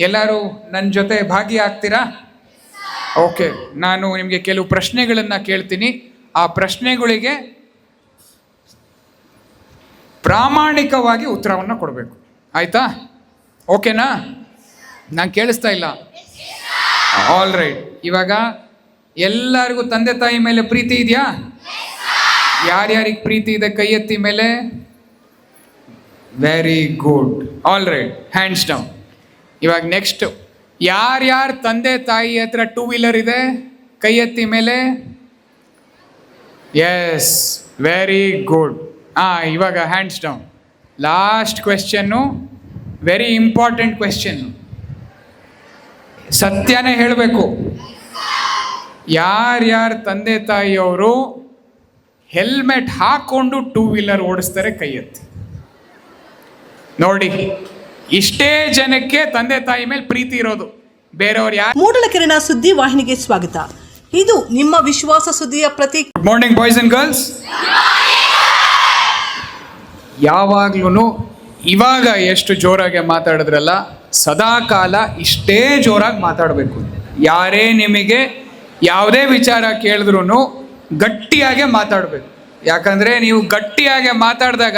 ಎಲ್ಲರೂ ನನ್ನ ಜೊತೆ ಭಾಗಿಯಾಗ್ತೀರಾ? ಓಕೆ, ನಾನು ನಿಮಗೆ ಕೆಲವು ಪ್ರಶ್ನೆಗಳನ್ನು ಕೇಳ್ತೀನಿ. ಆ ಪ್ರಶ್ನೆಗಳಿಗೆ ಪ್ರಾಮಾಣಿಕವಾಗಿ ಉತ್ತರವನ್ನು ಕೊಡಬೇಕು. ಆಯಿತಾ? ಓಕೆನಾ? ನಾನು ಕೇಳಿಸ್ತಾ ಇಲ್ಲ. ಆಲ್ ರೈಟ್ ಇವಾಗ ಎಲ್ಲರಿಗೂ ತಂದೆ ತಾಯಿ ಮೇಲೆ ಪ್ರೀತಿ ಇದೆಯಾ? ಯಾರ್ಯಾರಿಗೆ ಪ್ರೀತಿ ಇದೆ ಕೈ ಎತ್ತಿ ಮೇಲೆ? Very good all right hands down ಇವಾಗ ನೆಕ್ಸ್ಟ್ ಯಾರ್ಯಾರ ತಂದೆ ತಾಯಿ ಹತ್ರ ಟೂ ವೀಲರ್ ಇದೆ? ಕೈ ಎತ್ತಿ ಮೇಲೆ? ಎಸ್ ವೆರಿ ಗುಡ್ ಹಾಂ ಇವಾಗ hands down last question very important question ಸತ್ಯನೇ ಹೇಳಬೇಕು. ಯಾರ್ಯಾರ ತಂದೆ ತಾಯಿಯವರು ಹೆಲ್ಮೆಟ್ ಹಾಕೊಂಡು ಟೂ ವೀಲರ್ ಓಡಿಸ್ತಾರೆ ಕೈ ಎತ್ತಿ. ನೋಡಿ. ಇಷ್ಟೇ ಜನಕ್ಕೆ ತಂದೆ ತಾಯಿ ಮೇಲೆ ಪ್ರೀತಿ ಇರೋದು. ಬೇರೆಯವ್ರು ಯಾರು ಮೂಡಲಕೆರೆನ ಸುದ್ದಿ ವಾಹಿನಿಗೆ ಸ್ವಾಗತ. ಇದು ನಿಮ್ಮ ವಿಶ್ವಾಸ ಸುದ್ದಿಯ ಪ್ರತಿ good morning boys and girls ಯಾವಾಗ್ಲೂ ಇವಾಗ ಎಷ್ಟು ಜೋರಾಗಿ ಮಾತಾಡಿದ್ರಲ್ಲ ಸದಾ ಕಾಲ ಇಷ್ಟೇ ಜೋರಾಗಿ ಮಾತಾಡಬೇಕು. ಯಾರೇ ನಿಮಗೆ ಯಾವುದೇ ವಿಚಾರ ಕೇಳಿದ್ರು ಗಟ್ಟಿಯಾಗೆ ಮಾತಾಡಬೇಕು. ಯಾಕಂದರೆ ನೀವು ಗಟ್ಟಿಯಾಗೆ ಮಾತಾಡಿದಾಗ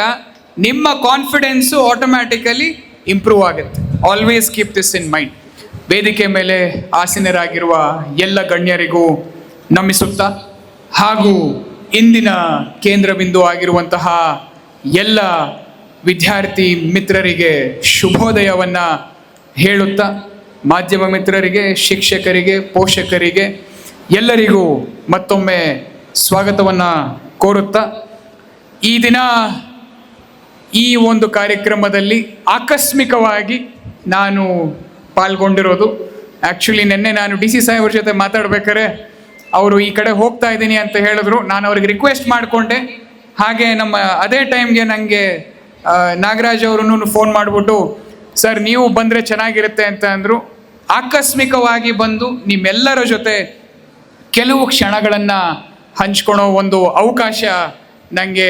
ನಿಮ್ಮ ಕಾನ್ಫಿಡೆನ್ಸು ಆಟೋಮ್ಯಾಟಿಕಲಿ ಇಂಪ್ರೂವ್ ಆಗುತ್ತೆ. Always keep this in mind ವೇದಿಕೆ ಮೇಲೆ ಆಸೀನರಾಗಿರುವ ಎಲ್ಲ ಗಣ್ಯರಿಗೂ ನಮಿಸುತ್ತಾ ಹಾಗೂ ಇಂದಿನ ಕೇಂದ್ರ ಬಿಂದು ಆಗಿರುವಂತಹ ಎಲ್ಲ ವಿದ್ಯಾರ್ಥಿ ಮಿತ್ರರಿಗೆ ಶುಭೋದಯವನ್ನು ಹೇಳುತ್ತಾ ಮಾಧ್ಯಮ ಮಿತ್ರರಿಗೆ, ಶಿಕ್ಷಕರಿಗೆ, ಪೋಷಕರಿಗೆ ಎಲ್ಲರಿಗೂ ಮತ್ತೊಮ್ಮೆ ಸ್ವಾಗತವನ್ನು ಕೋರುತ್ತಾ. ಈ ದಿನ ಈ ಒಂದು ಕಾರ್ಯಕ್ರಮದಲ್ಲಿ ಆಕಸ್ಮಿಕವಾಗಿ ನಾನು ಪಾಲ್ಗೊಂಡಿರೋದು. ಆ್ಯಕ್ಚುಲಿ ನಿನ್ನೆ ನಾನು ಡಿ ಸಿ ಸಾಹೇಬ್ರ ಜೊತೆ ಮಾತಾಡ್ಬೇಕಾದ್ರೆ ಅವರು ಈ ಕಡೆ ಹೋಗ್ತಾ ಇದ್ದೀನಿ ಅಂತ ಹೇಳಿದ್ರು. ನಾನು ಅವ್ರಿಗೆ ರಿಕ್ವೆಸ್ಟ್ ಮಾಡಿಕೊಂಡೆ. ಹಾಗೆ ನಮ್ಮ ಅದೇ ಟೈಮ್ಗೆ ನನಗೆ ನಾಗರಾಜ್ ಅವರು ಫೋನ್ ಮಾಡಿಬಿಟ್ಟು, ಸರ್, ನೀವು ಬಂದರೆ ಚೆನ್ನಾಗಿರುತ್ತೆ ಅಂತ ಅಂದರು. ಆಕಸ್ಮಿಕವಾಗಿ ಬಂದು ನಿಮ್ಮೆಲ್ಲರ ಜೊತೆ ಕೆಲವು ಕ್ಷಣಗಳನ್ನು ಹಂಚ್ಕೊಳೋ ಒಂದು ಅವಕಾಶ ನನಗೆ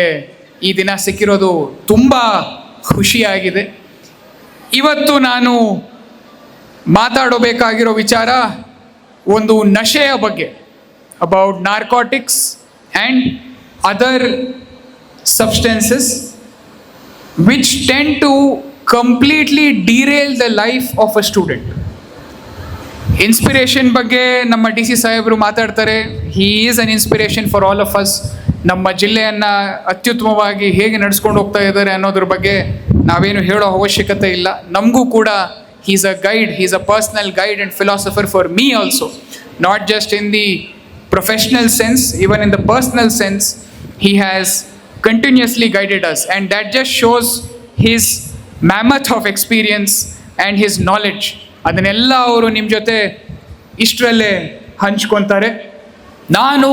ಈ ದಿನ ಸಿಕ್ಕಿರೋದು ತುಂಬ ಖುಷಿಯಾಗಿದೆ. ಇವತ್ತು ನಾನು ಮಾತಾಡಬೇಕಾಗಿರೋ ವಿಚಾರ ಒಂದು ನಶೆಯ ಬಗ್ಗೆ about narcotics and other substances which tend to completely derail the life of a student inspiration ಬಗ್ಗೆ ನಮ್ಮ ಡಿ ಸಿ ಸಾಹೇಬರು ಮಾತಾಡ್ತಾರೆ. He is an inspiration for all of us ನಮ್ಮ ಜಿಲ್ಲೆಯನ್ನು ಅತ್ಯುತ್ತಮವಾಗಿ ಹೇಗೆ ನಡೆಸ್ಕೊಂಡು ಹೋಗ್ತಾ ಇದ್ದಾರೆ ಅನ್ನೋದ್ರ ಬಗ್ಗೆ ನಾವೇನು ಹೇಳೋ ಅವಶ್ಯಕತೆ ಇಲ್ಲ. ನಮಗೂ ಕೂಡ he's a guide he's a personal guide and philosopher for me also not just in the professional sense even in the personal sense he has continuously guided us and that just shows his mammoth of experience and his knowledge ಅದನ್ನೆಲ್ಲ ಅವರು ನಿಮ್ಮ ಜೊತೆ ಇಷ್ಟರಲ್ಲೇ ಹಂಚ್ಕೊತಾರೆ. ನಾನು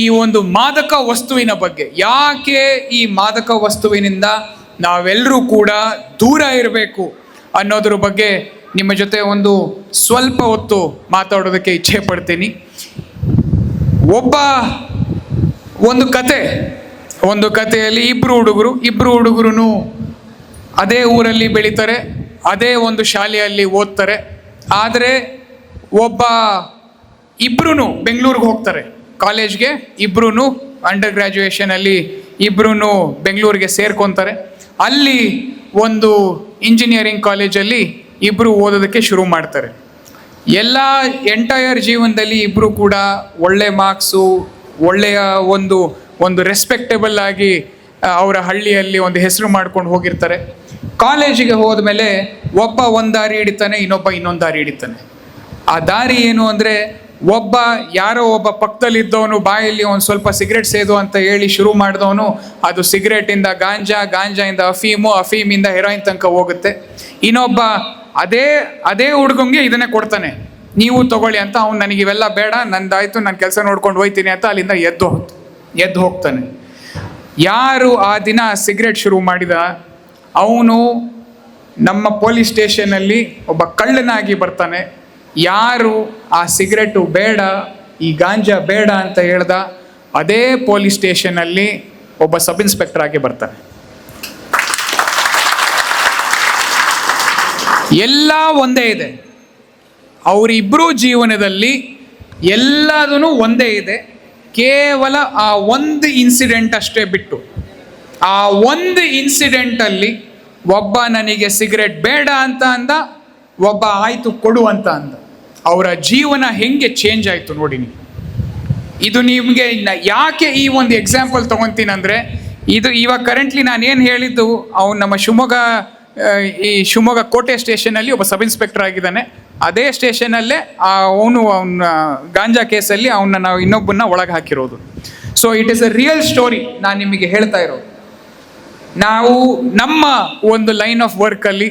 ಈ ಒಂದು ಮಾದಕ ವಸ್ತುವಿನ ಬಗ್ಗೆ, ಯಾಕೆ ಈ ಮಾದಕ ವಸ್ತುವಿನಿಂದ ನಾವೆಲ್ಲರೂ ಕೂಡ ದೂರ ಇರಬೇಕು ಅನ್ನೋದ್ರ ಬಗ್ಗೆ ನಿಮ್ಮ ಜೊತೆ ಒಂದು ಸ್ವಲ್ಪ ಹೊತ್ತು ಮಾತಾಡೋದಕ್ಕೆ ಇಚ್ಛೆ ಪಡ್ತೀನಿ. ಒಬ್ಬ ಒಂದು ಕತೆ, ಒಂದು ಕಥೆಯಲ್ಲಿ ಇಬ್ಬರು ಹುಡುಗರು ಇಬ್ಬರು ಹುಡುಗರು ಅದೇ ಊರಲ್ಲಿ ಬೆಳೀತಾರೆ, ಅದೇ ಒಂದು ಶಾಲೆಯಲ್ಲಿ ಓದ್ತಾರೆ. ಆದರೆ ಒಬ್ಬ ಇಬ್ಬರೂ ಬೆಂಗಳೂರಿಗೆ ಹೋಗ್ತಾರೆ. ಕಾಲೇಜ್ಗೆ ಇಬ್ಬರೂ ಅಂಡರ್ ಗ್ರ್ಯಾಜುಯೇಷನಲ್ಲಿ ಇಬ್ಬರೂ ಬೆಂಗಳೂರಿಗೆ ಸೇರ್ಕೊತಾರೆ. ಅಲ್ಲಿ ಒಂದು ಇಂಜಿನಿಯರಿಂಗ್ ಕಾಲೇಜಲ್ಲಿ ಇಬ್ಬರು ಓದೋದಕ್ಕೆ ಶುರು ಮಾಡ್ತಾರೆ. ಎಲ್ಲ ಎಂಟೈರ್ ಜೀವನದಲ್ಲಿ ಇಬ್ಬರು ಕೂಡ ಒಳ್ಳೆ ಮಾರ್ಕ್ಸು, ಒಳ್ಳೆಯ ಒಂದು ಒಂದು ರೆಸ್ಪೆಕ್ಟೇಬಲ್ ಆಗಿ ಅವರ ಹಳ್ಳಿಯಲ್ಲಿ ಒಂದು ಹೆಸರು ಮಾಡ್ಕೊಂಡು ಹೋಗಿರ್ತಾರೆ. ಕಾಲೇಜಿಗೆ ಹೋದ್ಮೇಲೆ ಒಬ್ಬ ಒಂದು ದಾರಿ ಹಿಡಿತಾನೆ, ಇನ್ನೊಬ್ಬ ಇನ್ನೊಂದು ದಾರಿ ಹಿಡಿತಾನೆ. ಆ ದಾರಿ ಏನು ಅಂದರೆ ಒಬ್ಬ ಯಾರೋ ಒಬ್ಬ ಪಕ್ಕದಲ್ಲಿದ್ದವನು ಬಾಯಲ್ಲಿ ಒಂದು ಸ್ವಲ್ಪ ಸಿಗರೆಟ್ ಸೇದು ಅಂತ ಹೇಳಿ ಶುರು ಮಾಡಿದವನು, ಅದು ಸಿಗರೆಟಿಂದ ಗಾಂಜಾ, ಗಾಂಜಾಯಿಂದ ಅಫೀಮು, ಅಫೀಮಿಂದ ಹೆರೋಯಿನ್ ತನಕ ಹೋಗುತ್ತೆ. ಇನ್ನೊಬ್ಬ ಅದೇ ಅದೇ ಹುಡುಗಂಗೆ ಇದನ್ನೇ ಕೊಡ್ತಾನೆ. ನೀವು ತಗೊಳ್ಳಿ ಅಂತ ಅವ್ನು ನನಗೆ ಇವೆಲ್ಲ ಬೇಡ, ನಂದಾಯ್ತು, ನಾನು ಕೆಲಸ ನೋಡ್ಕೊಂಡು ಹೋಯ್ತೀನಿ ಅಂತ ಅಲ್ಲಿಂದ ಎದ್ದು ಹೋಗ್ತು ಎದ್ದು ಹೋಗ್ತಾನೆ. ಯಾರು ಆ ದಿನ ಸಿಗರೆಟ್ ಶುರು ಮಾಡಿದ? ಅವನು ನಮ್ಮ ಪೊಲೀಸ್ ಸ್ಟೇಷನಲ್ಲಿ ಒಬ್ಬ ಕಳ್ಳನಾಗಿ ಬರ್ತಾನೆ. ಯಾರು ಆ ಸಿಗರೆಟು ಬೇಡ, ಈ ಗಾಂಜಾ ಬೇಡ ಅಂತ ಹೇಳ್ದ, ಅದೇ ಪೊಲೀಸ್ ಸ್ಟೇಷನಲ್ಲಿ ಒಬ್ಬ ಸಬ್ ಇನ್ಸ್ಪೆಕ್ಟರ್ ಆಗಿ ಬರ್ತಾನೆ. ಎಲ್ಲ ಒಂದೇ ಇದೆ. ಅವರಿಬ್ಬರೂ ಜೀವನದಲ್ಲಿ ಎಲ್ಲದೂ ಒಂದೇ ಇದೆ. ಕೇವಲ ಆ ಒಂದು ಇನ್ಸಿಡೆಂಟ್ ಅಷ್ಟೇ ಬಿಟ್ಟು, ಆ ಒಂದು ಇನ್ಸಿಡೆಂಟಲ್ಲಿ ಒಬ್ಬ ನನಗೆ ಸಿಗರೆಟ್ ಬೇಡ ಅಂತ ಅಂದ, ಒಬ್ಬ ಆಯಿತು ಕೊಡು ಅಂತ ಅಂದ. ಅವರ ಜೀವನ ಹೆಂಗೆ ಚೇಂಜ್ ಆಯಿತು ನೋಡಿ ಇದು ನಿಮಗೆ ಯಾಕೆ ಈ ಒಂದು ಎಕ್ಸಾಂಪಲ್ ತೊಗೊತೀನಂದರೆ, ಇದು ಇವಾಗ ಕರೆಂಟ್ಲಿ ನಾನು ಏನು ಹೇಳಿದ್ದು, ಅವನು ನಮ್ಮ ಶಿವಮೊಗ್ಗ ಈ ಶಿವಮೊಗ್ಗ ಕೋಟೆ ಸ್ಟೇಷನಲ್ಲಿ ಒಬ್ಬ ಸಬ್ ಇನ್ಸ್ಪೆಕ್ಟರ್ ಆಗಿದ್ದಾನೆ. ಅದೇ ಸ್ಟೇಷನಲ್ಲೇ ಅವನು ಅವನ ಗಾಂಜಾ ಕೇಸಲ್ಲಿ ಅವನ್ನ ನಾವು ಇನ್ನೊಬ್ಬನ್ನ ಒಳಗೆ ಹಾಕಿರೋದು. So it is a real story ನಾನು ನಿಮಗೆ ಹೇಳ್ತಾ ಇರೋದು. ನಾವು ನಮ್ಮ ಒಂದು ಲೈನ್ ಆಫ್ ವರ್ಕಲ್ಲಿ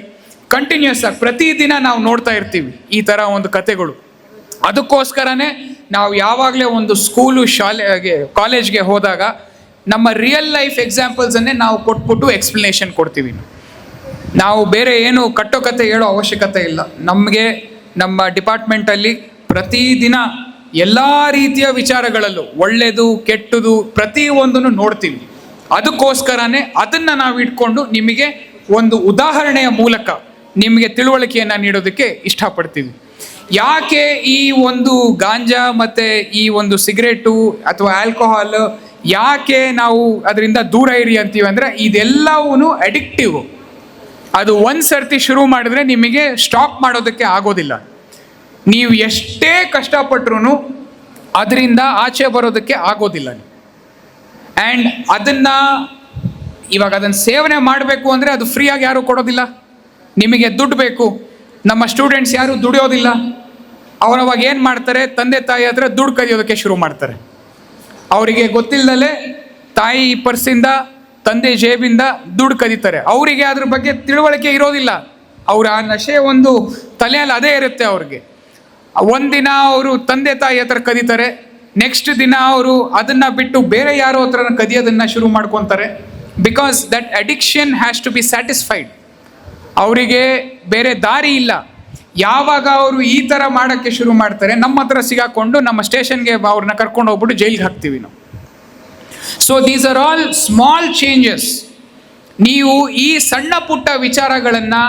ಕಂಟಿನ್ಯೂಸ್ ಆಗಿ ಪ್ರತಿದಿನ ನಾವು ನೋಡ್ತಾ ಇರ್ತೀವಿ ಈ ಥರ ಒಂದು ಕತೆಗಳು ಅದಕ್ಕೋಸ್ಕರನೇ ನಾವು ಯಾವಾಗಲೇ ಒಂದು ಸ್ಕೂಲು ಶಾಲೆಗೆ ಕಾಲೇಜ್ಗೆ ಹೋದಾಗ ನಮ್ಮ ರಿಯಲ್ ಲೈಫ್ ಎಕ್ಸಾಂಪಲ್ಸನ್ನೇ ನಾವು ಕೊಟ್ಬಿಟ್ಟು ಎಕ್ಸ್ಪ್ಲನೇಷನ್ ಕೊಡ್ತೀವಿ. ನಾವು ಬೇರೆ ಏನು ಕಟ್ಟೋ ಕತೆ ಹೇಳೋ ಅವಶ್ಯಕತೆ ಇಲ್ಲ. ನಮಗೆ ನಮ್ಮ ಡಿಪಾರ್ಟ್ಮೆಂಟಲ್ಲಿ ಪ್ರತಿದಿನ ಎಲ್ಲ ರೀತಿಯ ವಿಚಾರಗಳಲ್ಲೂ ಒಳ್ಳೆಯದು ಕೆಟ್ಟದು ಪ್ರತಿಯೊಂದನ್ನು ನೋಡ್ತೀವಿ. ಅದಕ್ಕೋಸ್ಕರನೇ ಅದನ್ನು ನಾವು ಇಟ್ಕೊಂಡು ನಿಮಗೆ ಒಂದು ಉದಾಹರಣೆಯ ಮೂಲಕ ನಿಮಗೆ ತಿಳುವಳಿಕೆಯನ್ನು ನೀಡೋದಕ್ಕೆ ಇಷ್ಟಪಡ್ತೀವಿ. ಯಾಕೆ ಈ ಒಂದು ಗಾಂಜಾ ಮತ್ತು ಈ ಒಂದು ಸಿಗರೇಟು ಅಥವಾ ಆಲ್ಕೋಹಾಲ್ ಯಾಕೆ ನಾವು ಅದರಿಂದ ದೂರ ಇರಿ ಅಂತೀವಿ ಅಂದರೆ ಇದೆಲ್ಲವೂ ಅಡಿಕ್ಟಿವ್ ಅದು ಒಂದು ಸರ್ತಿ ಶುರು ಮಾಡಿದ್ರೆ ನಿಮಗೆ ಸ್ಟಾಪ್ ಮಾಡೋದಕ್ಕೆ ಆಗೋದಿಲ್ಲ. ನೀವು ಎಷ್ಟೇ ಕಷ್ಟಪಟ್ರು ಅದರಿಂದ ಆಚೆ ಬರೋದಕ್ಕೆ ಆಗೋದಿಲ್ಲ. ಆ್ಯಂಡ್ ಅದನ್ನು ಇವಾಗ ಅದನ್ನು ಸೇವನೆ ಮಾಡಬೇಕು ಅಂದರೆ ಅದು ಫ್ರೀಯಾಗಿ ಯಾರೂ ಕೊಡೋದಿಲ್ಲ. ನಿಮಗೆ ದುಡ್ಡು ಬೇಕು. ನಮ್ಮ ಸ್ಟೂಡೆಂಟ್ಸ್ ಯಾರು ದುಡಿಯೋದಿಲ್ಲ. ಅವರವಾಗ ಏನು ಮಾಡ್ತಾರೆ? ತಂದೆ ತಾಯಿ ಹತ್ರ ದುಡ್ಡು ಕದಿಯೋದಕ್ಕೆ ಶುರು ಮಾಡ್ತಾರೆ. ಅವರಿಗೆ ಗೊತ್ತಿಲ್ಲದಲೇ ತಾಯಿ ಪರ್ಸಿಂದ, ತಂದೆ ಜೇಬಿಂದ ದುಡ್ಡು ಕದೀತಾರೆ. ಅವರಿಗೆ ಅದ್ರ ಬಗ್ಗೆ ತಿಳುವಳಿಕೆ ಇರೋದಿಲ್ಲ. ಅವ್ರ ಆ ನಶೆ ಒಂದು ತಲೆಯಲ್ಲಿ ಅದೇ ಇರುತ್ತೆ ಅವ್ರಿಗೆ. ಒಂದಿನ ಅವರು ತಂದೆ ತಾಯಿ ಹತ್ರ ಕದೀತಾರೆ. ನೆಕ್ಸ್ಟ್ ದಿನ ಅವರು ಅದನ್ನ ಬಿಟ್ಟು ಬೇರೆ ಯಾರೋ ಹತ್ರ ಕದಿಯೋದನ್ನ ಶುರು ಮಾಡ್ಕೊತಾರೆ. Because that addiction has to be satisfied ಅವರಿಗೆ ಬೇರೆ ದಾರಿ ಇಲ್ಲ. ಯಾವಾಗ ಅವರು ಈ ಥರ ಮಾಡೋಕ್ಕೆ ಶುರು ಮಾಡ್ತಾರೆ, ನಮ್ಮ ಹತ್ರ ಸಿಗಾಕೊಂಡು ನಮ್ಮ ಸ್ಟೇಷನ್ಗೆ ಅವ್ರನ್ನ ಕರ್ಕೊಂಡು ಹೋಗ್ಬಿಟ್ಟು ಜೈಲಿಗೆ ಹಾಕ್ತೀವಿ ನಾವು. So these are all small changes ನೀವು ಈ ಸಣ್ಣ ಪುಟ್ಟ ವಿಚಾರಗಳನ್ನು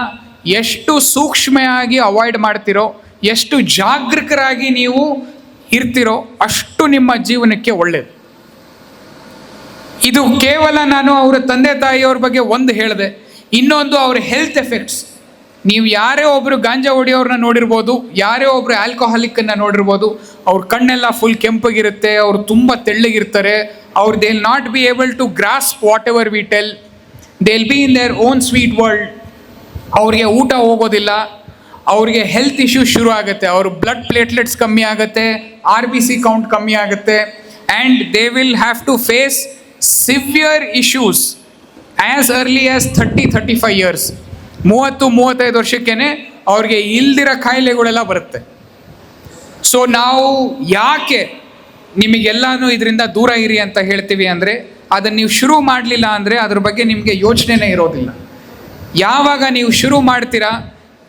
ಎಷ್ಟು ಸೂಕ್ಷ್ಮೆಯಾಗಿ ಅವಾಯ್ಡ್ ಮಾಡ್ತಿರೋ, ಎಷ್ಟು ಜಾಗೃತರಾಗಿ ನೀವು ಇರ್ತಿರೋ ಅಷ್ಟು ನಿಮ್ಮ ಜೀವನಕ್ಕೆ ಒಳ್ಳೆಯದು ಇದು ಕೇವಲ ನಾನು ಅವರ ತಂದೆ ತಾಯಿಯವ್ರ ಬಗ್ಗೆ ಒಂದು ಹೇಳಿದೆ. ಇನ್ನೊಂದು ಅವ್ರ ಹೆಲ್ತ್ ಎಫೆಕ್ಟ್ಸ್ ನೀವು ಯಾರೇ ಒಬ್ರು ಗಾಂಜಾ ಹೊಡಿಯೋರ್ನ ನೋಡಿರ್ಬೋದು, ಯಾರೇ ಒಬ್ರು ಆಲ್ಕೋಹಾಲಿಕ್ಕನ್ನು ನೋಡಿರ್ಬೋದು, ಅವ್ರ ಕಣ್ಣೆಲ್ಲ ಫುಲ್ ಕೆಂಪಗಿರುತ್ತೆ, ಅವ್ರು ತುಂಬ ತೆಳ್ಳಗಿರ್ತಾರೆ, ಅವ್ರು they'll not be able to grasp whatever we tell they will be in their own sweet world ಅವ್ರಿಗೆ ಊಟ ಹೋಗೋದಿಲ್ಲ, ಅವ್ರಿಗೆ ಹೆಲ್ತ್ ಇಶ್ಯೂಸ್ ಶುರು ಆಗುತ್ತೆ, ಅವ್ರ ಬ್ಲಡ್ ಪ್ಲೇಟ್ಲೆಟ್ಸ್ ಕಮ್ಮಿ ಆಗುತ್ತೆ ಆರ್ ಬಿ ಸಿ ಕೌಂಟ್ ಕಮ್ಮಿ ಆಗುತ್ತೆ and they will have to face severe issues as early as thirty thirty five years ಮೂವತ್ತು, ಮೂವತ್ತೈದು ವರ್ಷಕ್ಕೇನೆ ಅವ್ರಿಗೆ ಇಲ್ದಿರೋ ಕಾಯಿಲೆಗಳೆಲ್ಲ ಬರುತ್ತೆ. ಸೊ ನಾವು ಯಾಕೆ ನಿಮಗೆಲ್ಲಾನು ಇದರಿಂದ ದೂರ ಇರಿ ಅಂತ ಹೇಳ್ತೀವಿ ಅಂದರೆ, ಅದನ್ನು ನೀವು ಶುರು ಮಾಡಲಿಲ್ಲ ಅಂದರೆ ಅದ್ರ ಬಗ್ಗೆ ನಿಮಗೆ ಯೋಚನೆನೇ ಇರೋದಿಲ್ಲ. ಯಾವಾಗ ನೀವು ಶುರು ಮಾಡ್ತೀರಾ,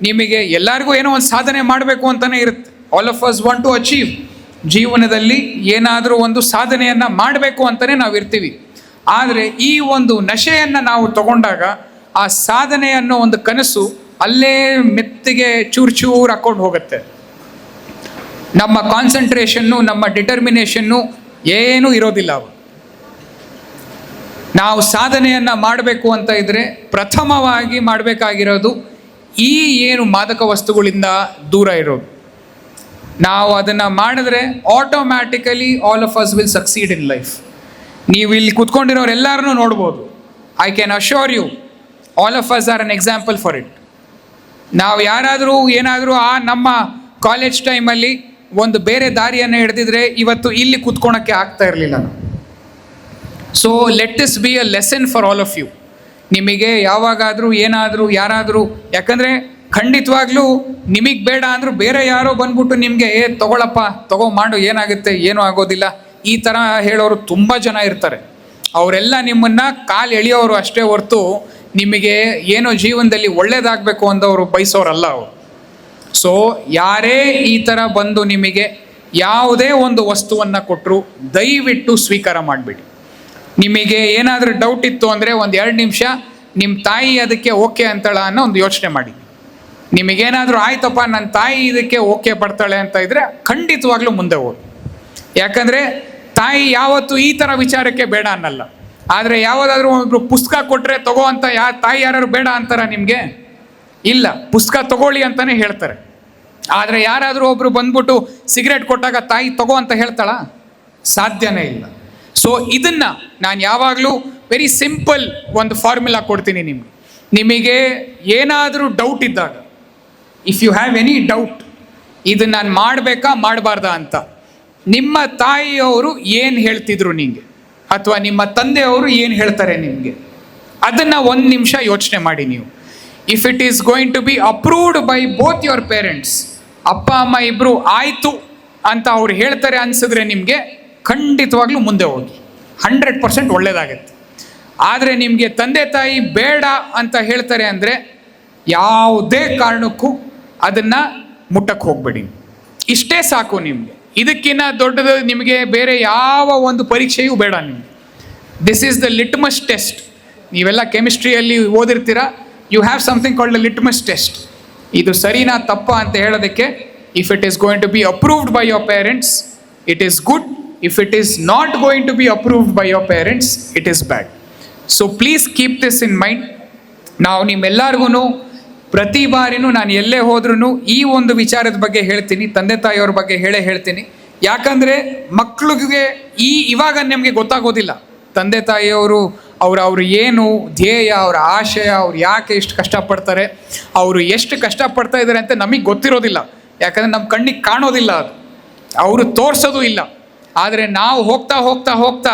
ನಿಮಗೆ ಎಲ್ಲರಿಗೂ ಏನೋ ಒಂದು ಸಾಧನೆ ಮಾಡಬೇಕು ಅಂತಲೇ ಇರುತ್ತೆ. All of us want to achieve ಜೀವನದಲ್ಲಿ ಏನಾದರೂ ಒಂದು ಸಾಧನೆಯನ್ನು ಮಾಡಬೇಕು ಅಂತಲೇ ನಾವು ಇರ್ತೀವಿ ಆದರೆ ಈ ಒಂದು ನಶೆಯನ್ನು ನಾವು ತಗೊಂಡಾಗ ಆ ಸಾಧನೆ ಅನ್ನೋ ಒಂದು ಕನಸು ಅಲ್ಲೇ ಮೆತ್ತಿಗೆ ಚೂರು ಚೂರು ಹಾಕೊಂಡು ಹೋಗುತ್ತೆ. ನಮ್ಮ ಕಾನ್ಸಂಟ್ರೇಷನ್ನು, ನಮ್ಮ ಡಿಟರ್ಮಿನೇಷನ್ನು ಏನೂ ಇರೋದಿಲ್ಲ ಅವು ನಾವು ಸಾಧನೆಯನ್ನು ಮಾಡಬೇಕು ಅಂತ ಇದ್ದರೆ ಪ್ರಥಮವಾಗಿ ಮಾಡಬೇಕಾಗಿರೋದು ಈ ಏನು ಮಾದಕ ವಸ್ತುಗಳಿಂದ ದೂರ ಇರೋದು. ನಾವು ಅದನ್ನು ಮಾಡಿದ್ರೆ automatically all of us will succeed in life ನೀವು ಇಲ್ಲಿ ಕುತ್ಕೊಂಡಿರೋರು ಎಲ್ಲರನ್ನೂ ನೋಡ್ಬೋದು. I can assure you all of us are an example for it ನಾವು ಯಾರಾದರೂ ಏನಾದರೂ ಆ ನಮ್ಮ ಕಾಲೇಜ್ ಟೈಮಲ್ಲಿ ಒಂದು ಬೇರೆ ದಾರಿಯನ್ನು ಹಿಡಿದಿದ್ರೆ ಇವತ್ತು ಇಲ್ಲಿ ಕುತ್ಕೊಳಕ್ಕೆ ಆಗ್ತಾ ಇರಲಿಲ್ಲ so let us be a lesson for all of you ನಿಮಗೆ ಯಾವಾಗಾದರೂ ಏನಾದರೂ, ಯಾರಾದರೂ, ಯಾಕಂದರೆ ಖಂಡಿತವಾಗ್ಲೂ ನಿಮಗೆ ಬೇಡ ಅಂದರೂ ಬೇರೆ ಯಾರೋ ಬಂದ್ಬಿಟ್ಟು ನಿಮಗೆ, ಏ, ತಗೊಳಪ್ಪ, ತಗೋ, ಮಾಡು, ಏನಾಗುತ್ತೆ, ಏನೂ ಆಗೋದಿಲ್ಲ. ಈ ಥರ ಹೇಳೋರು ತುಂಬ ಜನ ಇರ್ತಾರೆ. ಅವರೆಲ್ಲ ನಿಮ್ಮನ್ನು ಕಾಲು ಎಳೆಯೋರು ಅಷ್ಟೇ ಹೊರತು ನಿಮಗೆ ಏನೋ ಜೀವನದಲ್ಲಿ ಒಳ್ಳೇದಾಗಬೇಕು ಅಂದವರು ಬಯಸೋರಲ್ಲ ಅವರು. ಸೊ ಯಾರೇ ಈ ಥರ ಬಂದು ನಿಮಗೆ ಯಾವುದೇ ಒಂದು ವಸ್ತುವನ್ನು ಕೊಟ್ಟರು ದಯವಿಟ್ಟು ಸ್ವೀಕಾರ ಮಾಡಿಬಿಡಿ. ನಿಮಗೆ ಏನಾದರೂ ಡೌಟ್ ಇತ್ತು ಅಂದರೆ ಒಂದು ಎರಡು ನಿಮಿಷ ನಿಮ್ಮ ತಾಯಿ ಅದಕ್ಕೆ ಓಕೆ ಅಂತಳ ಅನ್ನೋ ಒಂದು ಯೋಚನೆ ಮಾಡಿ. ನಿಮಗೇನಾದರೂ ಆಯ್ತಪ್ಪ ನನ್ನ ತಾಯಿ ಇದಕ್ಕೆ ಓಕೆ ಬರ್ತಾಳೆ ಅಂತ ಇದ್ರೆ ಖಂಡಿತವಾಗ್ಲೂ ಮುಂದೆ ಹೋಗಿ. ಯಾಕಂದ್ರೆ ತಾಯಿ ಯಾವತ್ತು ಈ ಥರ ವಿಚಾರಕ್ಕೆ ಬೇಡ ಅನ್ನಲ್ಲ. ಆದರೆ ಯಾವುದಾದ್ರೂ ಒಬ್ಬರು ಪುಸ್ತಕ ಕೊಟ್ಟರೆ ತಗೋ ಅಂತ ಯಾ, ತಾಯಿ ಯಾರು ಬೇಡ ಅಂತಾರ ನಿಮಗೆ? ಇಲ್ಲ, ಪುಸ್ತಕ ತಗೊಳ್ಳಿ ಅಂತಾನೆ ಹೇಳ್ತಾರೆ. ಆದರೆ ಯಾರಾದರೂ ಒಬ್ರು ಬಂದ್ಬಿಟ್ಟು ಸಿಗರೇಟ್ ಕೊಟ್ಟಾಗ ತಾಯಿ ತಗೋ ಅಂತ ಹೇಳ್ತಾಳ? ಸಾಧ್ಯನೇ ಇಲ್ಲ. ಸೊ ಇದನ್ನ ನಾನು ಯಾವಾಗಲೂ ವೆರಿ ಸಿಂಪಲ್ ಒಂದು ಫಾರ್ಮುಲಾ ಕೊಡ್ತೀನಿ ನಿಮಗೆ. ನಿಮಗೆ ಏನಾದರೂ ಡೌಟ್ ಇದ್ದಾಗ if you have any doubt ಇದು ನಾನು ಮಾಡಬೇಕಾ ಮಾಡಬಾರ್ದಾ ಅಂತ. ನಿಮ್ಮ ತಾಯಿಯವರು ಏನು ಹೇಳ್ತಿದ್ರು ನಿಮಗೆ ಅಥವಾ ನಿಮ್ಮ ತಂದೆಯವರು ಏನು ಹೇಳ್ತಾರೆ ನಿಮಗೆ? ಅದನ್ನು ಒಂದು ನಿಮಿಷ ಯೋಚನೆ ಮಾಡಿ ನೀವು. If it is going to be approved by both your parents ಅಪ್ಪ, ಅಮ್ಮ ಇಬ್ಬರು ಆಯಿತು ಅಂತ ಅವ್ರು ಹೇಳ್ತಾರೆ ಅನ್ಸಿದ್ರೆ ನಿಮಗೆ ಖಂಡಿತವಾಗ್ಲೂ ಮುಂದೆ ಹೋಗಿ. ಹಂಡ್ರೆಡ್ ಪರ್ಸೆಂಟ್ ಒಳ್ಳೇದಾಗತ್ತೆ. ಆದರೆ ನಿಮಗೆ ತಂದೆ, ತಾಯಿ ಬೇಡ ಅಂತ ಹೇಳ್ತಾರೆ ಅಂದರೆ ಯಾವುದೇ ಕಾರಣಕ್ಕೂ ಅದನ್ನು ಮುಟ್ಟಕ್ಕೆ ಹೋಗ್ಬೇಡಿ. ಇಷ್ಟೇ ಸಾಕು ನಿಮಗೆ. ಇದಕ್ಕಿಂತ ದೊಡ್ಡದು ನಿಮಗೆ ಬೇರೆ ಯಾವ ಒಂದು ಪರೀಕ್ಷೆಯೂ ಬೇಡ ನಿಮಗೆ this is the litmus test ನೀವೆಲ್ಲ ಕೆಮಿಸ್ಟ್ರಿಯಲ್ಲಿ ಓದಿರ್ತೀರ. You have something called the litmus test ಇದು ಸರಿನಾ ತಪ್ಪ ಅಂತ ಹೇಳೋದಕ್ಕೆ if it is going to be approved by your parents it is good if it is not going to be approved by your parents it is bad so please keep this in mind ನಾವು ನಿಮ್ಮೆಲ್ಲರಿಗೂ ಪ್ರತಿ ಬಾರಿನೂ ನಾನು ಎಲ್ಲೇ ಹೋದ್ರೂ ಈ ಒಂದು ವಿಚಾರದ ಬಗ್ಗೆ ಹೇಳ್ತೀನಿ, ತಂದೆ ತಾಯಿಯವ್ರ ಬಗ್ಗೆ ಹೇಳೇ ಹೇಳ್ತೀನಿ. ಯಾಕಂದರೆ ಮಕ್ಳಿಗೆ ಈ ಇವಾಗ ನಮಗೆ ಗೊತ್ತಾಗೋದಿಲ್ಲ. ತಂದೆ ತಾಯಿಯವರು ಅವ್ರು ಅವರು ಏನು ಧ್ಯೇಯ, ಅವರ ಆಶಯ, ಅವ್ರು ಯಾಕೆ ಇಷ್ಟು ಕಷ್ಟಪಡ್ತಾರೆ, ಅವರು ಎಷ್ಟು ಕಷ್ಟಪಡ್ತಾ ಇದ್ದಾರೆ ಅಂತ ನಮಗೆ ಗೊತ್ತಿರೋದಿಲ್ಲ. ಯಾಕಂದರೆ ನಮ್ಮ ಕಣ್ಣಿಗೆ ಕಾಣೋದಿಲ್ಲ ಅದು. ಅವರು ತೋರಿಸೋದು ಇಲ್ಲ. ಆದರೆ ನಾವು ಹೋಗ್ತಾ ಹೋಗ್ತಾ ಹೋಗ್ತಾ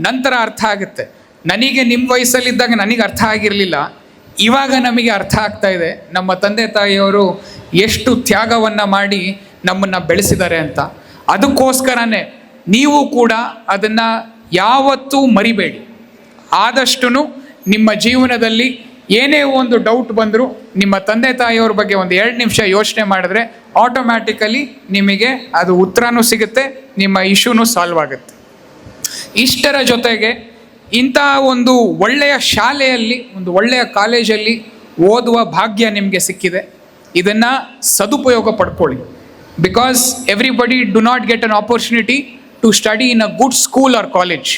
ನಂತರ ಅರ್ಥ ಆಗುತ್ತೆ. ನನಗೆ ನಿಮ್ಮ ವಯಸ್ಸಲ್ಲಿದ್ದಾಗ ನನಗೆ ಅರ್ಥ ಆಗಿರಲಿಲ್ಲ. ಇವಾಗ ನಮಗೆ ಅರ್ಥ ಆಗ್ತಾ ಇದೆ, ನಮ್ಮ ತಂದೆ ತಾಯಿಯವರು ಎಷ್ಟು ತ್ಯಾಗವನ್ನು ಮಾಡಿ ನಮ್ಮನ್ನು ಬೆಳೆಸಿದ್ದಾರೆ ಅಂತ. ಅದಕ್ಕೋಸ್ಕರನೇ ನೀವು ಕೂಡ ಅದನ್ನು ಯಾವತ್ತೂ ಮರಿಬೇಡಿ. ಆದಷ್ಟು ನಿಮ್ಮ ಜೀವನದಲ್ಲಿ ಏನೇ ಒಂದು ಡೌಟ್ ಬಂದರೂ ನಿಮ್ಮ ತಂದೆ ತಾಯಿಯವ್ರ ಬಗ್ಗೆ ಒಂದು ಎರಡು ನಿಮಿಷ ಯೋಚನೆ ಮಾಡಿದ್ರೆ ಆಟೋಮ್ಯಾಟಿಕಲಿ ನಿಮಗೆ ಅದು ಉತ್ತರನೂ ಸಿಗುತ್ತೆ, ನಿಮ್ಮ ಇಶ್ಯೂನೂ ಸಾಲ್ವ್ ಆಗುತ್ತೆ. ಇಷ್ಟರ ಜೊತೆಗೆ ಇಂಥ ಒಂದು ಒಳ್ಳೆಯ ಶಾಲೆಯಲ್ಲಿ, ಒಂದು ಒಳ್ಳೆಯ ಕಾಲೇಜಲ್ಲಿ ಓದುವ ಭಾಗ್ಯ ನಿಮಗೆ ಸಿಕ್ಕಿದೆ. ಇದನ್ನು ಸದುಪಯೋಗ ಪಡ್ಕೊಳ್ಳಿ. Because everybody do not get an opportunity to study in a good school or college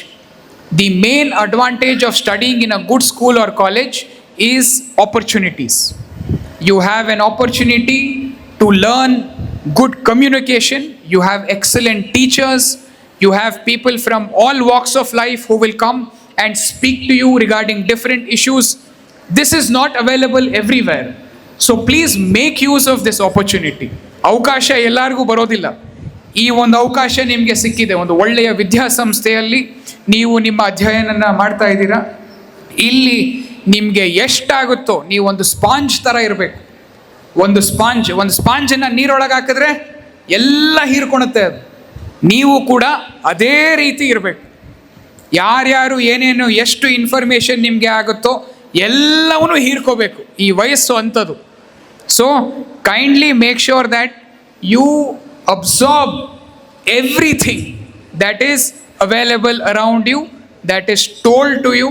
the main advantage of studying in a good school or college is opportunities you have an opportunity to learn good communication you have excellent teachers you have people from all walks of life who will come and speak to you regarding different issues. This is not available everywhere. So please make use of this opportunity ಅವಕಾಶ ಎಲ್ಲರಿಗೂ ಬರೋದಿಲ್ಲ ಈ ಒಂದು ಅವಕಾಶ ನಿಮಗೆ ಸಿಕ್ಕಿದೆ. ಒಂದು ಒಳ್ಳೆಯ ವಿದ್ಯಾಸಂಸ್ಥೆಯಲ್ಲಿ ನೀವು ನಿಮ್ಮ ಅಧ್ಯಯನನ ಮಾಡ್ತಾ ಇದ್ದೀರಾ? ಇಲ್ಲಿ ನಿಮಗೆ ಎಷ್ಟಾಗುತ್ತೋ, ನೀವು ಒಂದು ಸ್ಪಾಂಜ್ ಥರ ಇರಬೇಕು. ಒಂದು ಸ್ಪಾಂಜ್, ಒಂದು ಸ್ಪಾಂಜನ್ನು ನೀರೊಳಗೆ ಹಾಕಿದ್ರೆ ಎಲ್ಲ ಹೀರ್ಕೊಳುತ್ತೆ ಅದು. ನೀವು ಕೂಡ ಅದೇ ರೀತಿ ಇರಬೇಕು. ಯಾರ್ಯಾರು ಏನೇನು ಎಷ್ಟು ಇನ್ಫಾರ್ಮೇಷನ್ ನಿಮಗೆ ಆಗುತ್ತೋ ಎಲ್ಲವನ್ನೂ ಹೀರ್ಕೋಬೇಕು ಈ ವಯಸ್ಸು ಅಂಥದ್ದು. So kindly make sure that you absorb everything that is available around you that is told to you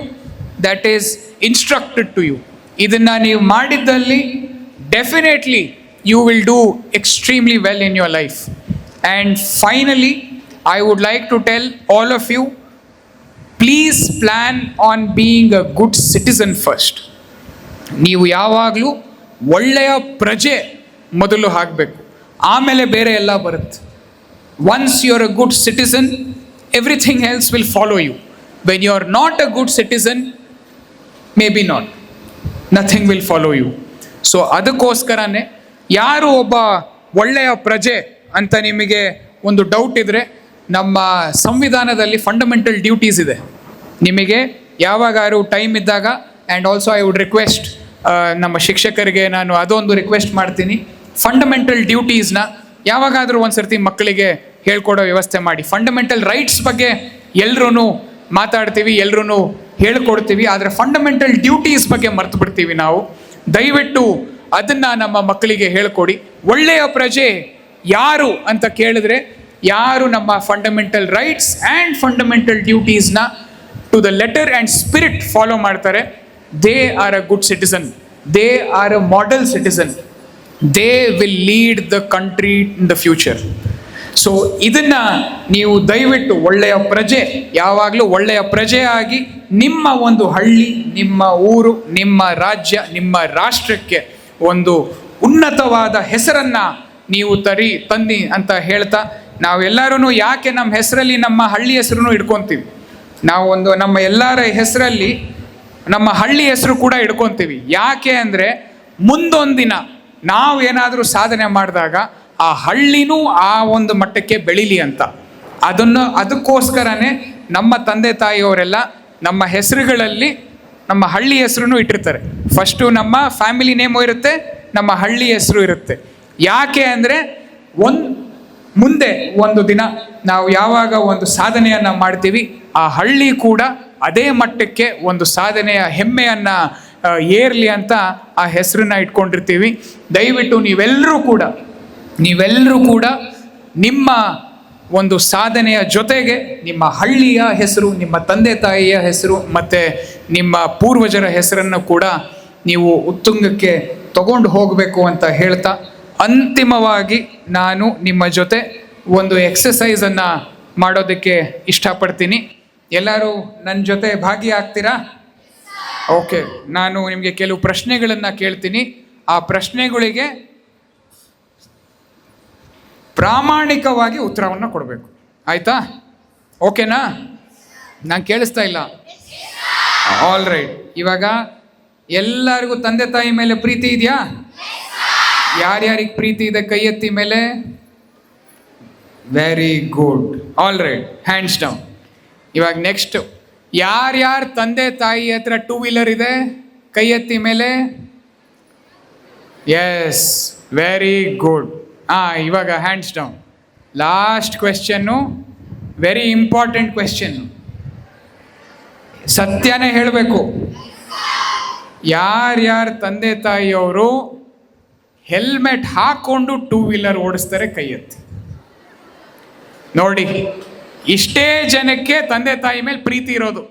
that is instructed to you ಇದನ್ನು ನೀವು ಮಾಡಿದ್ದಲ್ಲಿ definitely you will do extremely well in your life and finally I would like to tell all of you please plan on being a good citizen first ನೀವು ಯಾವಾಗಲೂ ಒಳ್ಳೆಯ ಪ್ರಜೆ ಮೊದಲು ಹಾಕಬೇಕು. ಆಮೇಲೆ ಬೇರೆ ಎಲ್ಲ ಬರುತ್ತೆ. Once you are a good citizen everything else will follow you when you are not a good citizen maybe not nothing will follow you so ಅದಕ್ಕೋಸ್ಕರನೇ ಯಾರು ಒಬ್ಬ ಒಳ್ಳೆಯ ಪ್ರಜೆ ಅಂತ ನಿಮಗೆ ಒಂದು ಡೌಟ್ ಇದ್ದರೆ ನಮ್ಮ ಸಂವಿಧಾನದಲ್ಲಿ ಫಂಡಮೆಂಟಲ್ ಡ್ಯೂಟೀಸ್ ಇದೆ. ನಿಮಗೆ ಯಾವಾಗಾದ್ರೂ ಟೈಮ್ ಇದ್ದಾಗ and also I would request ನಮ್ಮ ಶಿಕ್ಷಕರಿಗೆ ನಾನು ಅದೊಂದು ರಿಕ್ವೆಸ್ಟ್ ಮಾಡ್ತೀನಿ. ಫಂಡಮೆಂಟಲ್ ಡ್ಯೂಟೀಸ್ನ ಯಾವಾಗಾದರೂ ಒಂದು ಸರ್ತಿ ಮಕ್ಕಳಿಗೆ ಹೇಳ್ಕೊಡೋ ವ್ಯವಸ್ಥೆ ಮಾಡಿ. ಫಂಡಮೆಂಟಲ್ ರೈಟ್ಸ್ ಬಗ್ಗೆ ಎಲ್ಲರೂ ಮಾತಾಡ್ತೀವಿ ಎಲ್ಲರೂ ಹೇಳ್ಕೊಡ್ತೀವಿ, ಆದರೆ ಫಂಡಮೆಂಟಲ್ ಡ್ಯೂಟೀಸ್ ಬಗ್ಗೆ ಮರ್ತು ಬಿಡ್ತೀವಿ ನಾವು. ದಯವಿಟ್ಟು ಅದನ್ನು ನಮ್ಮ ಮಕ್ಕಳಿಗೆ ಹೇಳ್ಕೊಡಿ. ಒಳ್ಳೆಯ ಪ್ರಜೆ ಯಾರು ಅಂತ ಕೇಳಿದ್ರೆ ಯಾರು ನಮ್ಮ fundamental rights and fundamental ಡ್ಯೂಟೀಸ್ನ to the letter and spirit follow ಮಾಡ್ತಾರೆ they are a good citizen they are a model citizen they will lead the country in the future so ಇದನ್ನ ನೀವು ದಯವಿಟ್ಟು ಒಳ್ಳೆಯ ಪ್ರಜೆ, ಯಾವಾಗಲೂ ಒಳ್ಳೆಯ ಪ್ರಜೆಯಾಗಿ ನಿಮ್ಮ ಒಂದು ಹಳ್ಳಿ, ನಿಮ್ಮ ಊರು, ನಿಮ್ಮ ರಾಜ್ಯ, ನಿಮ್ಮ ರಾಷ್ಟ್ರಕ್ಕೆ ಒಂದು ಉನ್ನತವಾದ ಹೆಸರನ್ನ ನೀವು ತರಿ ತನ್ನಿ ಅಂತ ಹೇಳ್ತಾ ನಾವೆಲ್ಲರೂ ಯಾಕೆ ನಮ್ಮ ಹೆಸರಲ್ಲಿ ನಮ್ಮ ಹಳ್ಳಿ ಹೆಸರನ್ನು ಇಟ್ಕೊಂತೀವಿ ನಾವು ಒಂದು ನಮ್ಮ ಎಲ್ಲರ ಹೆಸರಲ್ಲಿ ನಮ್ಮ ಹಳ್ಳಿ ಹೆಸರು ಕೂಡ ಇಟ್ಕೊಂತೀವಿ ಯಾಕೆ ಅಂದರೆ ಮುಂದೊಂದಿನ ನಾವು ಏನಾದರೂ ಸಾಧನೆ ಮಾಡಿದಾಗ ಆ ಹಳ್ಳಿನೂ ಆ ಒಂದು ಮಟ್ಟಕ್ಕೆ ಬೆಳೀಲಿ ಅಂತ. ಅದನ್ನು ಅದಕ್ಕೋಸ್ಕರನೇ ನಮ್ಮ ತಂದೆ ತಾಯಿಯವರೆಲ್ಲ ನಮ್ಮ ಹೆಸರುಗಳಲ್ಲಿ ನಮ್ಮ ಹಳ್ಳಿ ಹೆಸರು ಇಟ್ಟಿರ್ತಾರೆ. ಫಸ್ಟು ನಮ್ಮ ಫ್ಯಾಮಿಲಿ ನೇಮು ಇರುತ್ತೆ, ನಮ್ಮ ಹಳ್ಳಿ ಹೆಸರು ಇರುತ್ತೆ. ಯಾಕೆ ಅಂದರೆ ಒಂದು ಮುಂದೆ ಒಂದು ದಿನ ನಾವು ಯಾವಾಗ ಒಂದು ಸಾಧನೆಯನ್ನು ಮಾಡ್ತೀವಿ, ಆ ಹಳ್ಳಿ ಕೂಡ ಅದೇ ಮಟ್ಟಕ್ಕೆ ಒಂದು ಸಾಧನೆಯ ಹೆಮ್ಮೆಯನ್ನು ಏರ್ಲಿ ಅಂತ ಆ ಹೆಸರನ್ನ ಇಟ್ಕೊಂಡಿರ್ತೀವಿ. ದಯವಿಟ್ಟು ನೀವೆಲ್ಲರೂ ಕೂಡ ನೀವೆಲ್ಲರೂ ಕೂಡ ನಿಮ್ಮ ಒಂದು ಸಾಧನೆಯ ಜೊತೆಗೆ ನಿಮ್ಮ ಹಳ್ಳಿಯ ಹೆಸರು, ನಿಮ್ಮ ತಂದೆ ತಾಯಿಯ ಹೆಸರು, ಮತ್ತು ನಿಮ್ಮ ಪೂರ್ವಜರ ಹೆಸರನ್ನು ಕೂಡ ನೀವು ಉತ್ತುಂಗಕ್ಕೆ ತಗೊಂಡು ಹೋಗಬೇಕು ಅಂತ ಹೇಳ್ತಾ ಅಂತಿಮವಾಗಿ ನಾನು ನಿಮ್ಮ ಜೊತೆ ಒಂದು ಎಕ್ಸಸೈಸನ್ನು ಮಾಡೋದಕ್ಕೆ ಇಷ್ಟಪಡ್ತೀನಿ. ಎಲ್ಲರೂ ನನ್ನ ಜೊತೆ ಭಾಗಿಯಾಗ್ತೀರಾ? ಓಕೆ ನಾನು ನಿಮಗೆ ಕೆಲವು ಪ್ರಶ್ನೆಗಳನ್ನು ಕೇಳ್ತೀನಿ. ಆ ಪ್ರಶ್ನೆಗಳಿಗೆ ಪ್ರಾಮಾಣಿಕವಾಗಿ ಉತ್ತರವನ್ನು ಕೊಡಬೇಕು. ಆಯಿತಾ? ಓಕೆನಾ ನಾನು ಕೇಳಿಸ್ತಾ ಇಲ್ಲ. ಆಲ್ ರೈಟ್ ಇವಾಗ ಎಲ್ಲರಿಗೂ ತಂದೆ ತಾಯಿ ಮೇಲೆ ಪ್ರೀತಿ ಇದೆಯಾ? ಯಾರ್ಯಾರಿಗೆ ಪ್ರೀತಿ ಇದೆ ಕೈ ಎತ್ತಿ ಮೇಲೆ? Very good all right hands down ಇವಾಗ ನೆಕ್ಸ್ಟ್ ಯಾರ್ಯಾರ ತಂದೆ ತಾಯಿ ಹತ್ರ ಟೂ ವೀಲರ್ ಇದೆ ಕೈ ಎತ್ತಿ ಮೇಲೆ? ಎಸ್ ವೆರಿ ಗುಡ್ ಹಾಂ ಇವಾಗ hands down last ಕ್ವೆಶ್ಚನ್ನು very important question ಸತ್ಯನೇ ಹೇಳಬೇಕು. ಯಾರ್ಯಾರ ತಂದೆ ತಾಯಿಯವರು ಹೆಲ್ಮೆಟ್ ಹಾಕೊಂಡು ಟೂ ವೀಲರ್ ಓಡಿಸ್ತಾರೆ ಕೈ ಎತ್ತಿ. ನೋಡಿ, ಇಷ್ಟೇ ಜನಕ್ಕೆ ತಂದೆ ತಾಯಿ ಮೇಲೆ ಪ್ರೀತಿ ಇರೋದು.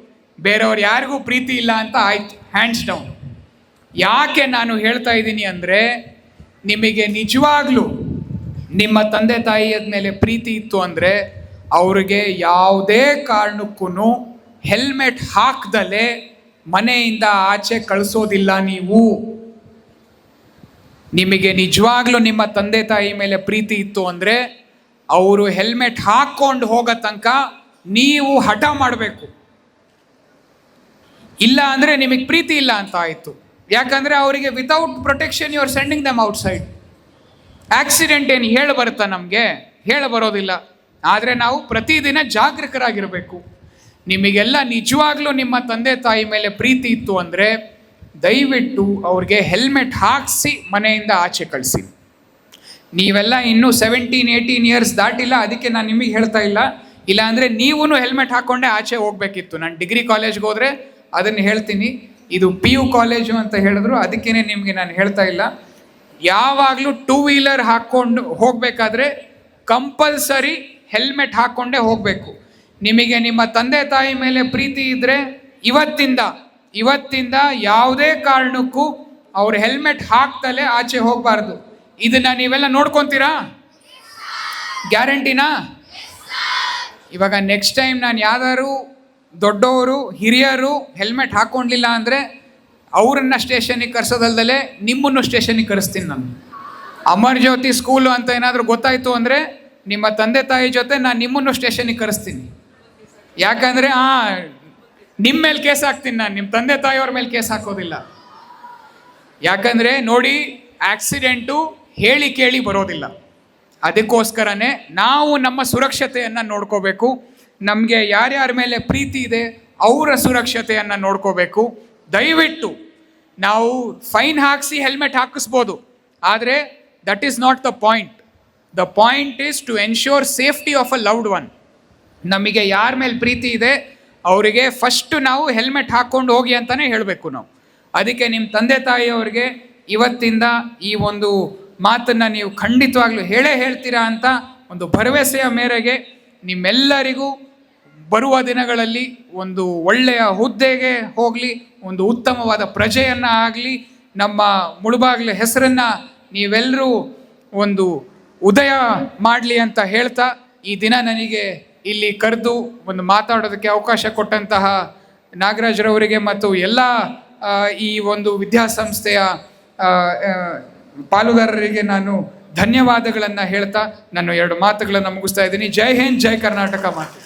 ಬೇರೆಯವ್ರು ಯಾರಿಗೂ ಪ್ರೀತಿ ಇಲ್ಲ ಅಂತ ಆಯ್ತು ಹ್ಯಾಂಡ್ಸ್ ಡೌನ್ ಯಾಕೆ ನಾನು ಹೇಳ್ತಾ ಇದ್ದೀನಿ ಅಂದರೆ, ನಿಮಗೆ ನಿಜವಾಗ್ಲೂ ನಿಮ್ಮ ತಂದೆ ತಾಯಿಯ ಮೇಲೆ ಪ್ರೀತಿ ಇತ್ತು ಅಂದರೆ, ಅವ್ರಿಗೆ ಯಾವುದೇ ಕಾರಣಕ್ಕೂ ಹೆಲ್ಮೆಟ್ ಹಾಕ್ದಲೆ ಮನೆಯಿಂದ ಆಚೆ ಕಳಿಸೋದಿಲ್ಲ ನೀವು. ನಿಮಗೆ ನಿಜವಾಗ್ಲೂ ನಿಮ್ಮ ತಂದೆ ತಾಯಿ ಮೇಲೆ ಪ್ರೀತಿ ಇತ್ತು ಅಂದರೆ ಅವರು ಹೆಲ್ಮೆಟ್ ಹಾಕ್ಕೊಂಡು ಹೋಗೋ ತನಕ ನೀವು ಹಠ ಮಾಡಬೇಕು. ಇಲ್ಲ ಅಂದರೆ ನಿಮಗೆ ಪ್ರೀತಿ ಇಲ್ಲ ಅಂತ ಆಯಿತು. ಯಾಕಂದರೆ ಅವರಿಗೆ without protection you are sending them outside accident ಏನು ಹೇಳಿ ಬರುತ್ತಾ ನಮಗೆ? ಹೇಳಿ ಬರೋದಿಲ್ಲ. ಆದರೆ ನಾವು ಪ್ರತಿದಿನ ಜಾಗೃತರಾಗಿರಬೇಕು ನಿಮಗೆಲ್ಲ ನಿಜವಾಗ್ಲೂ ನಿಮ್ಮ ತಂದೆ ತಾಯಿ ಮೇಲೆ ಪ್ರೀತಿ ಇತ್ತು ಅಂದರೆ ದಯವಿಟ್ಟು ಅವ್ರಿಗೆ ಹೆಲ್ಮೆಟ್ ಹಾಕಿಸಿ ಮನೆಯಿಂದ ಆಚೆ ಕಳಿಸಿ. ನೀವೆಲ್ಲ ಇನ್ನೂ ಸೆವೆಂಟೀನ್ ಏಯ್ಟೀನ್ ಇಯರ್ಸ್ ದಾಟಿಲ್ಲ, ಅದಕ್ಕೆ ನಾನು ನಿಮಗೆ ಹೇಳ್ತಾ ಇಲ್ಲ. ಇಲ್ಲಾಂದರೆ ನೀವೂ ಹೆಲ್ಮೆಟ್ ಹಾಕ್ಕೊಂಡೇ ಆಚೆ ಹೋಗಬೇಕಿತ್ತು. ನಾನು ಡಿಗ್ರಿ ಕಾಲೇಜ್ಗೆ ಹೋದರೆ ಅದನ್ನು ಹೇಳ್ತೀನಿ. ಇದು ಪಿ ಯು ಕಾಲೇಜು ಅಂತ ಹೇಳಿದ್ರು ಅದಕ್ಕೇ ನಿಮಗೆ ನಾನು ಹೇಳ್ತಾ ಇಲ್ಲ. ಯಾವಾಗಲೂ ಟೂ ವೀಲರ್ ಹಾಕ್ಕೊಂಡು ಹೋಗಬೇಕಾದ್ರೆ ಕಂಪಲ್ಸರಿ ಹೆಲ್ಮೆಟ್ ಹಾಕ್ಕೊಂಡೇ ಹೋಗಬೇಕು. ನಿಮಗೆ ನಿಮ್ಮ ತಂದೆ ತಾಯಿ ಮೇಲೆ ಪ್ರೀತಿ ಇದ್ದರೆ ಇವತ್ತಿಂದ ಇವತ್ತಿಂದ ಯಾವುದೇ ಕಾರಣಕ್ಕೂ ಅವ್ರು ಹೆಲ್ಮೆಟ್ ಹಾಕ್ತಲೇ ಆಚೆ ಹೋಗಬಾರ್ದು. ಇದನ್ನ ನೀವೆಲ್ಲ ನೋಡ್ಕೊಂತೀರಾ? ಗ್ಯಾರಂಟಿನಾ? ಇವಾಗ ನೆಕ್ಸ್ಟ್ ಟೈಮ್ ನಾನು ಯಾವ್ದಾದ್ರು ದೊಡ್ಡವರು, ಹಿರಿಯರು ಹೆಲ್ಮೆಟ್ ಹಾಕ್ಕೊಂಡಿಲ್ಲ ಅಂದರೆ ಅವರನ್ನ ಸ್ಟೇಷನಿಗೆ ಕರ್ಸೋದಲ್ದಲೆ ನಿಮ್ಮನ್ನು ಸ್ಟೇಷನಿಗೆ ಕರೆಸ್ತೀನಿ ನಾನು. ಅಮರ್ ಜ್ಯೋತಿ ಸ್ಕೂಲು ಅಂತ ಏನಾದರೂ ಗೊತ್ತಾಯಿತು ಅಂದರೆ ನಿಮ್ಮ ತಂದೆ ತಾಯಿ ಜೊತೆ ನಾನು ನಿಮ್ಮನ್ನು ಸ್ಟೇಷನಿಗೆ ಕರೆಸ್ತೀನಿ. ಯಾಕಂದರೆ, ಆ ನಿಮ್ಮ ಮೇಲೆ ಕೇಸ್ ಹಾಕ್ತೀನಿ ನಾನು ನಿಮ್ಮ ತಂದೆ ತಾಯಿಯವ್ರ ಮೇಲೆ ಕೇಸ್ ಹಾಕೋದಿಲ್ಲ. ಯಾಕಂದರೆ ನೋಡಿ, ಆಕ್ಸಿಡೆಂಟು ಹೇಳಿ ಕೇಳಿ ಬರೋದಿಲ್ಲ. ಅದಕ್ಕೋಸ್ಕರನೇ ನಾವು ನಮ್ಮ ಸುರಕ್ಷತೆಯನ್ನು ನೋಡ್ಕೋಬೇಕು. ನಮಗೆ ಯಾರ್ಯಾರ ಮೇಲೆ ಪ್ರೀತಿ ಇದೆ, ಅವರ ಸುರಕ್ಷತೆಯನ್ನು ನೋಡ್ಕೋಬೇಕು. ದಯವಿಟ್ಟು ನಾವು ಫೈನ್ ಹಾಕಿಸಿ ಹೆಲ್ಮೆಟ್ ಹಾಕಿಸ್ಬೋದು. ಆದರೆ that is not the point the point is to ensure safety of a loved one ನಮಗೆ ಯಾರ ಮೇಲೆ ಪ್ರೀತಿ ಇದೆ ಅವರಿಗೆ ಫಸ್ಟ್ ನಾವು ಹೆಲ್ಮೆಟ್ ಹಾಕ್ಕೊಂಡು ಹೋಗಿ ಅಂತಲೇ ಹೇಳಬೇಕು ನಾವು. ಅದಕ್ಕೆ ನಿಮ್ಮ ತಂದೆ ತಾಯಿಯವರಿಗೆ ಇವತ್ತಿಂದ ಈ ಒಂದು ಮಾತನ್ನು ನೀವು ಖಂಡಿತವಾಗ್ಲೂ ಹೇಳೇ ಹೇಳ್ತೀರಾ ಅಂತ ಒಂದು ಭರವಸೆಯ ಮೇರೆಗೆ ನಿಮ್ಮೆಲ್ಲರಿಗೂ ಬರುವ ದಿನಗಳಲ್ಲಿ ಒಂದು ಒಳ್ಳೆಯ ಹುದ್ದೆಗೆ ಹೋಗಲಿ, ಒಂದು ಉತ್ತಮವಾದ ಪ್ರಜೆಯನ್ನು ಆಗಲಿ, ನಮ್ಮ ಮುಳುಬಾಗ್ಲ ಹೆಸರನ್ನು ನೀವೆಲ್ಲರೂ ಒಂದು ಉದಯ ಮಾಡಲಿ ಅಂತ ಹೇಳ್ತಾ ಈ ದಿನ ನನಗೆ ಇಲ್ಲಿ ಕರೆದು ಒಂದು ಮಾತಾಡೋದಕ್ಕೆ ಅವಕಾಶ ಕೊಟ್ಟಂತಹ ನಾಗರಾಜರವರಿಗೆ ಮತ್ತು ಎಲ್ಲ ಈ ಒಂದು ವಿದ್ಯಾಸಂಸ್ಥೆಯ ಪಾಲುದಾರರಿಗೆ ನಾನು ಧನ್ಯವಾದಗಳನ್ನು ಹೇಳ್ತಾ ನಾನು ಎರಡು ಮಾತುಗಳನ್ನು ಮುಗಿಸ್ತಾ ಇದ್ದೀನಿ. ಜೈ ಹಿಂದ್, ಜೈ ಕರ್ನಾಟಕ ಮಾತು.